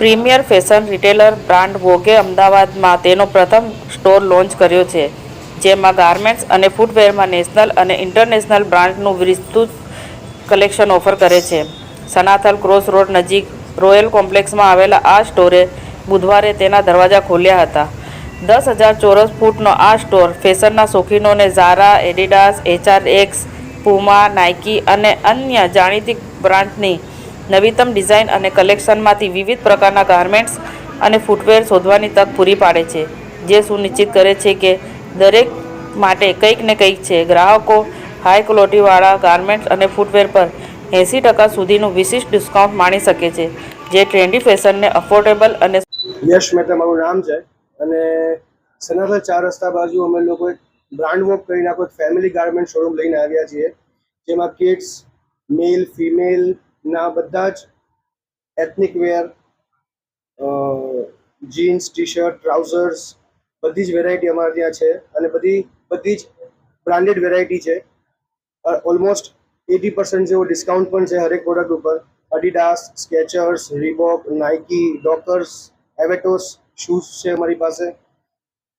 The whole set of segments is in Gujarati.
પ્રીમિયર ફેશન રિટેલર બ્રાન્ડ વોગે અમદાવાદમાં તેનો પ્રથમ સ્ટોર લોન્ચ કર્યો છે, જેમાં ગાર્મેન્ટ્સ અને ફૂટવેરમાં નેશનલ અને ઇન્ટરનેશનલ બ્રાન્ડનું વિસ્તૃત કલેક્શન ઓફર કરે છે. સનાથલ ક્રોસ રોડ નજીક રોયલ કોમ્પ્લેક્સમાં આવેલા આ સ્ટોરે બુધવારે તેના દરવાજા ખોલ્યા હતા. દસ હજાર ચોરસ ફૂટનો આ સ્ટોર ફેશનના શોખીનોને Zara, Adidas HR X Puma, Nike અને અન્ય જાણીતી બ્રાન્ડની નવીનતમ ડિઝાઇન અને કલેક્શનમાંથી વિવિધ પ્રકારના ગાર્મેન્ટ્સ અને ફૂટવેર શોધવાની તક પૂરી પાડે છે. જે સુનિશ્ચિત કરે છે કે દરેક માટે કંઈક ને કંઈક છે. ગ્રાહકો હાઈ ક્વોલિટીવાળા ગાર્મેન્ટ્સ અને ફૂટવેર પર એંસી ટકા સુધીનું વિશિષ્ટ ડિસ્કાઉન્ટ માણી શકે છે, જે ટ્રેન્ડી ફેશનને અફોર્ડેબલ અને યશ મહેતા મારું નામ છે અને સનાતન ચાર રસ્તા બાજુ અમે લોકો એક બ્રાન્ડ વોક કરીને આખો ફેમિલી ગાર્મેન્ટ શોરૂમ લઈને આવ્યા છીએ, જેમાં કિડ્સ મેલ ફિમેલ ના, બધા જ ethnic wear jeans T shirt trousers બધી જ વેરાયટી અમારે ત્યાં છે અને બધી બધી જ બ્રાન્ડેડ વેરાયટી છે. ઓલમોસ્ટ એટી પર્સન્ટ જેવો ડિસ્કાઉન્ટ પણ છે હરેક પ્રોડક્ટ ઉપર. Adidas Skechers Reebok Nike Dockers એવેટોસ shoes છે અમારી પાસે.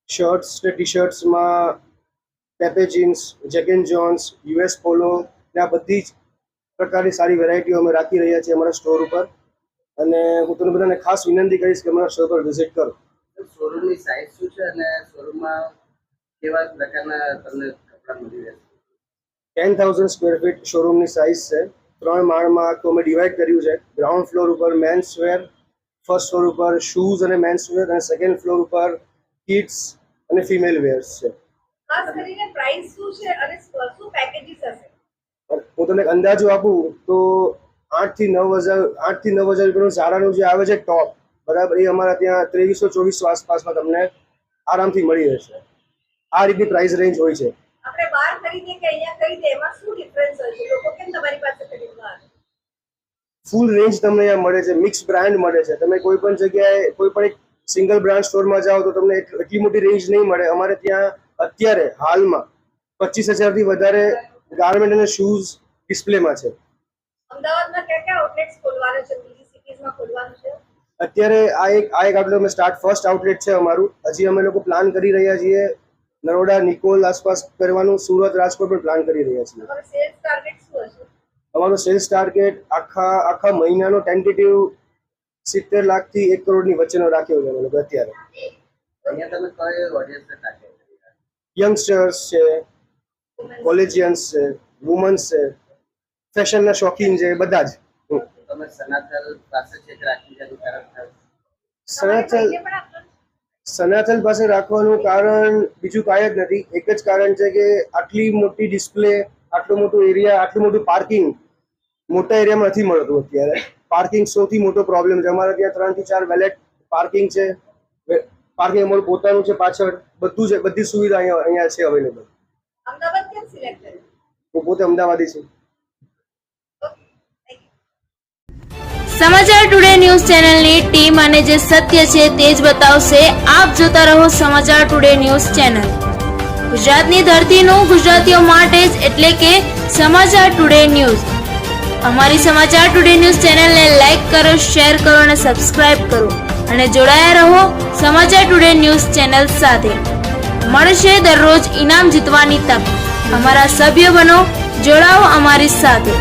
શર્ટ્સ ને T શર્ટ્સમાં Pepe Jeans Jack and Jones US Polo ને આ બધી જ પ્રકારની સારી વેરાયટીઓ અમે રાખી રહ્યા છીએ અમારા સ્ટોર ઉપર. અને હું તમને બધાને ખાસ વિનંતી કરીશ કે અમારા સ્ટોર પર વિઝિટ કરો. શોરૂમની સાઇઝ શું છે અને શોરૂમમાં કેવા પ્રકારના તમને કપડાં મળી રહેશે? ટેન થાઉઝન્ડ સ્ક્વેર ફીટ શોરૂમની સાઇઝ છે. ત્રણ માળમાં આખું અમે ડિવાઈડ કર્યું છે. ગ્રાઉન્ડ ફ્લોર ઉપર મેન્સ વેર ફર્સ્ટ ફ્લોર ઉપર શૂઝ અને મેન્સ વેર અને સેકન્ડ ફ્લોર ઉપર કિડ્સ અને ફિમેલ વેર્સ છે. ખાસ કરીને પ્રાઇસ શું છે અને શું પેકેજીસ હશે? હું તમને અંદાજો આપું તો આઠથી નવ હજાર આઠથી નવ હજાર રૂપિયાનું ઝારાનું જે આવે છે ટોપ બરાબર એ અમારા ત્યાં ત્રેવીસો ચોવીસો આસપાસમાં તમને આરામથી મળી રહેશે. આ રીતની પ્રાઇસ રેન્જ હોય છે. આપણે બહાર ખરીદીએ કે અહીંયા ખરીદીએ એમાં શું ડિફરન્સ હોય છે? લોકો કેમ તમારી પાસે ખરીદવા ફૂલ રેન્જ તમને અહીંયા મળે છે મિક્સ બ્રાન્ડ મળે છે. તમે કોઈ પણ જગ્યાએ કોઈ પણ એક સિંગલ બ્રાન્ડ સ્ટોરમાં જાઓ તો તમને એટલી મોટી રેન્જ નહીં મળે. અમારે ત્યાં અત્યારે હાલમાં પચીસ હજારથી વધારે ગાર્મેન્ટ અને શૂઝ ડિસ્પ્લેમાં છે. અમદાવાદમાં ક્યાં ક્યાં આઉટલેટ્સ ખોલવાના છે? બીજી સિટીઝમાં ખોલવાનું છે? અત્યારે આ એક આ એક આઉટલેટ અમે સ્ટાર્ટ ફર્સ્ટ આઉટલેટ છે અમારું. હજી અમે લોકો પ્લાન કરી રહ્યા છીએ. નરોડા નિકોલ આસપાસ કરવાનું. સુરત રાજકોટ પણ પ્લાન કરી રહ્યા છીએ. તમારું સેલ્સ ટાર્ગેટ અમારો સેલ્સ ટાર્ગેટ આખા આખા મહિનાનો ટેન્ટેટિવ સિત્તેર લાખથી એક કરોડની વચ્ચેનો રાખ્યો છે અમે લોકો અત્યારે? યંગસ્ટર્સ છે કોલેજિયન્સ છે વુમન્સ છે ફેશનના શોખીન છે બધા જ. હમ. તમે સનાતલ પાસે રાખવાનું કારણ બીજું કાંઈ જ નથી. એક જ કારણ છે કે આટલી મોટી ડિસ્પ્લે આટલું મોટું એરિયા આટલું મોટું પાર્કિંગ મોટા એરિયામાં નથી મળતું અત્યારે. પાર્કિંગ સૌથી મોટો પ્રોબ્લેમ છે. અમારે ત્યાં ત્રણથી ચાર વેલેટ પાર્કિંગ છે. પાર્કિંગ અમારું પોતાનું છે પાછળ. બધું છે બધી સુવિધા અહીંયા અહીંયા છે અવેલેબલ. હું પોતે અમદાવાદી છું. સમાચાર ટુડે ન્યૂઝ ચેનલની ટીમ અને જે સત્ય છે તે જ બતાવશે. આપ જોતા રહો સમાચાર ટુડે ન્યૂઝ ચેનલ ગુજરાતની ધરતીનું ગુજરાતીઓ માટે જ એટલે કે સમાચાર ટુડે ન્યૂઝ અમારી સમાચાર ટુડે ન્યૂઝ ચેનલને લાઈક કરો શેર કરો અને સબસ્ક્રાઇબ કરો. અને જોડાયા રહો સમાચાર ટુડે ન્યૂઝ ચેનલ સાથે. મળશે દરરોજ ઇનામ જીતવાની તક. અમારા સભ્ય બનો જોડાઓ અમારી સાથે.